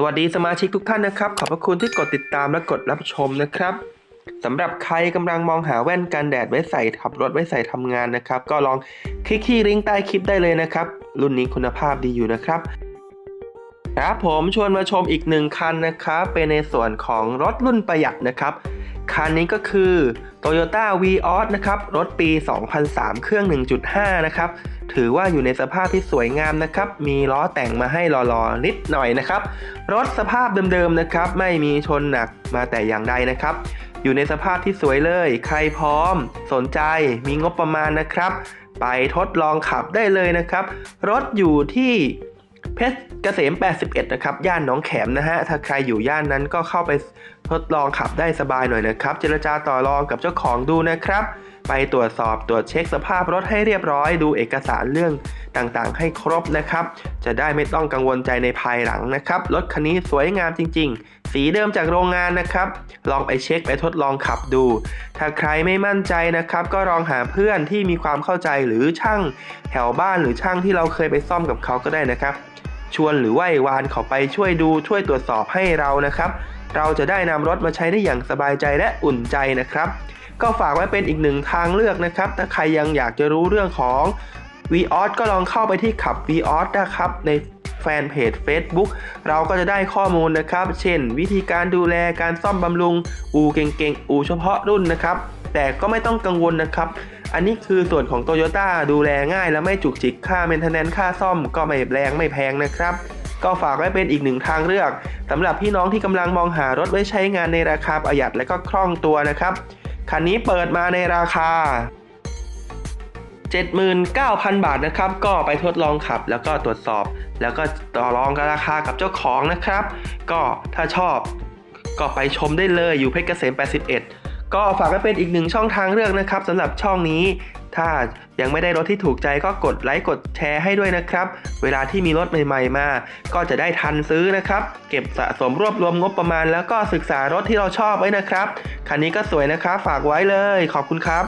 สวัสดีสมาชิกทุกท่านนะครับ ขอบพระคุณที่กดติดตามและกดรับชมนะครับสำหรับใครกำลังมองหาแว่นกันแดดไว้ใส่ขับรถไว้ใส่ทำงานนะครับ ก็ลองคลิกที่ลิงก์ใต้คลิปได้เลยนะครับ รุ่นนี้คุณภาพดีอยู่นะครับครับผมชวนมาชมอีกหนึ่งคันนะครับ เป็นในส่วนของรถรุ่นประหยัดนะครับ คันนี้ก็คือ Toyota Vios นะครับ รถปี 2003 เครื่อง 1.5 นะครับ ถือว่าอยู่ในสภาพที่สวยงามนะครับ มีล้อแต่งมาให้หล่อๆนิดหน่อยนะครับ รถสภาพเดิมๆนะครับ ไม่มีชนหนักมาแต่อย่างใดนะครับ อยู่ในสภาพที่สวยเลย ใครพร้อม สนใจมีงบประมาณนะครับ ไปทดลองขับได้เลยนะครับ รถอยู่ที่เพชรเกษม 81 นะครับ ย่านหนองแขมนะฮะ ถ้าใครอยู่ย่านนั้นก็เข้าไปทดลองขับได้สบายหน่อยนะครับ เจรจาต่อรองกับเจ้าของดูนะครับ ไปตรวจสอบตรวจเช็คสภาพรถให้เรียบร้อย ดูเอกสารเรื่องต่างๆ ให้ครบนะครับ จะได้ไม่ต้องกังวลใจในภายหลังนะครับ รถคันนี้สวยงามจริง ๆ สีเดิมจากโรงงานนะครับ ลองไปเช็คไปทดลองขับดู ถ้าใครไม่มั่นใจนะครับ ก็ลองหาเพื่อนที่มีความเข้าใจหรือช่างแถวบ้านหรือช่างที่เราเคยไปซ่อมกับเขาก็ได้นะครับ ชวนหรือไหว้วานเขาไปช่วยดูช่วยตรวจสอบให้เรานะครับ เราจะได้นำรถมาใช้ได้อย่างสบายใจและอุ่นใจนะครับ ก็ฝากไว้เป็นอีกหนึ่งทางเลือกนะครับ ถ้าใครยังอยากจะรู้เรื่องของ v ีออก็ลองเข้าไปที่ขับ v ีออนะครับในแฟนเพจ Facebook เราก็จะได้ข้อมูลนะครับ เช่น วิธีการดูแลการซ่อมบำรุง อูเก่งๆ อูเฉพาะรุ่นนะครับ แต่ก็ไม่ต้องกังวลนะครับ อันนี้คือส่วนของ t o y ยต้ดูแลง่ายและไม่จุกจิกค่าเมนเทนแนนค่าซ่อมก็ไม่แรงไม่แพงนะครับ ก็ฝากไว้เป็นอีกหนึ่งทางเลือกสำหรับพี่น้องที่กำลังมองหารถไว้ใช้งานในราคาประหยัดและก็คล่องตัวนะครับ คันนี้เปิดมาในราคา 79,000 บาทนะครับ ก็ไปทดลองขับ แล้วก็ตรวจสอบ แล้วก็ต่อรองกับราคากับเจ้าของนะครับ ก็ถ้าชอบก็ไปชมได้เลยอยู่เพชรเกษม 81 ก็ฝากไว้เป็นอีกหนึ่งช่องทางเลือกนะครับสำหรับช่องนี้ ถ้ายังไม่ได้รถที่ถูกใจก็กดไลค์กดแชร์ให้ด้วยนะครับ เวลาที่มีรถใหม่ๆมา ก็จะได้ทันซื้อนะครับ เก็บสะสมรวบรวมงบประมาณ แล้วก็ศึกษารถที่เราชอบไว้นะครับ คันนี้ก็สวยนะครับ ฝากไว้เลย ขอบคุณครับ